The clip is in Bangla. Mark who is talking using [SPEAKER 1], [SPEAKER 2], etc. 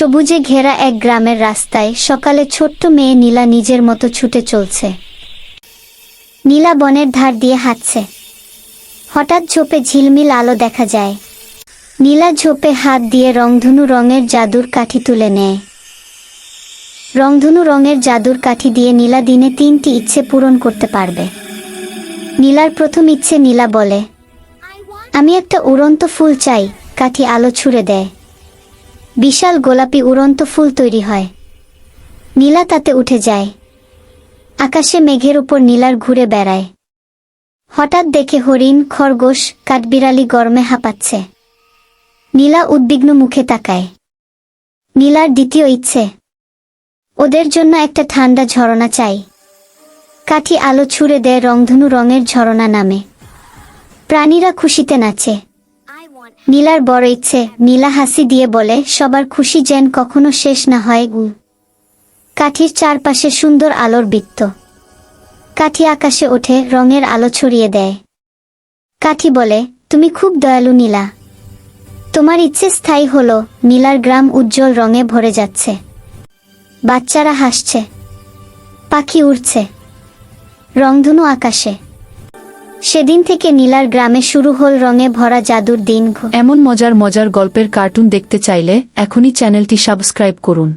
[SPEAKER 1] সবুজে ঘেরা এক গ্রামের রাস্তায় সকালে ছোট্ট মেয়ে নীলা নিজের মতো ছুটে চলছে। নীলা বনের ধার দিয়ে হাঁটছে। হঠাৎ ঝোপে ঝিলমিল আলো দেখা যায়। নীলা ঝোপে হাত দিয়ে রংধনু রঙের জাদুর কাঠি তুলে নেয়। রংধনু রঙের জাদুর কাঠি দিয়ে নীলা দিনে তিনটি ইচ্ছে পূরণ করতে পারবে। নীলার প্রথম ইচ্ছে নীলা বলে, আমি একটা উড়ন্ত ফুল চাই। কাঠি আলো ছুড়ে দেয়। বিশাল গোলাপি উড়ন্ত ফুল তৈরি হয়। নীলা তাতে উঠে যায়। আকাশে মেঘের উপর নীলার ঘুরে বেড়ায়। হঠাৎ দেখে হরিণ, খরগোশ, কাঠবিড়ালি গরমে হাঁপাচ্ছে। নীলা উদ্বিগ্ন মুখে তাকায়। নীলার দ্বিতীয় ইচ্ছে, ওদের জন্য একটা ঠান্ডা ঝরনা চাই। কাঠি আলো ছুড়ে দেয় রংধনু রঙের ঝরনা নামে। প্রাণীরা খুশিতে নাচে। নীলার বড় ইচ্ছে, নীলা হাসি দিয়ে বলে, সবার খুশি যেন কখনো শেষ না হয় গু। কাঠির চারপাশে সুন্দর আলোর বৃত্ত। কাঠি আকাশে ওঠে, রঙের আলো ছড়িয়ে দেয়। কাঠি বলে, তুমি খুব দয়ালু নীলা। তোমার ইচ্ছে স্থায়ী হলো, নীলার গ্রাম উজ্জ্বল রঙে ভরে যাচ্ছে। বাচ্চারা হাসছে। পাখি উড়ছে। রংধনু আকাশে। সেদিন থেকে নীলার গ্রামে শুরু হল রঙে ভরা জাদুর দিন
[SPEAKER 2] এমন মজার মজার গল্পের কার্টুন দেখতে চাইলে এখনই চ্যানেলটি সাবস্ক্রাইব করুন।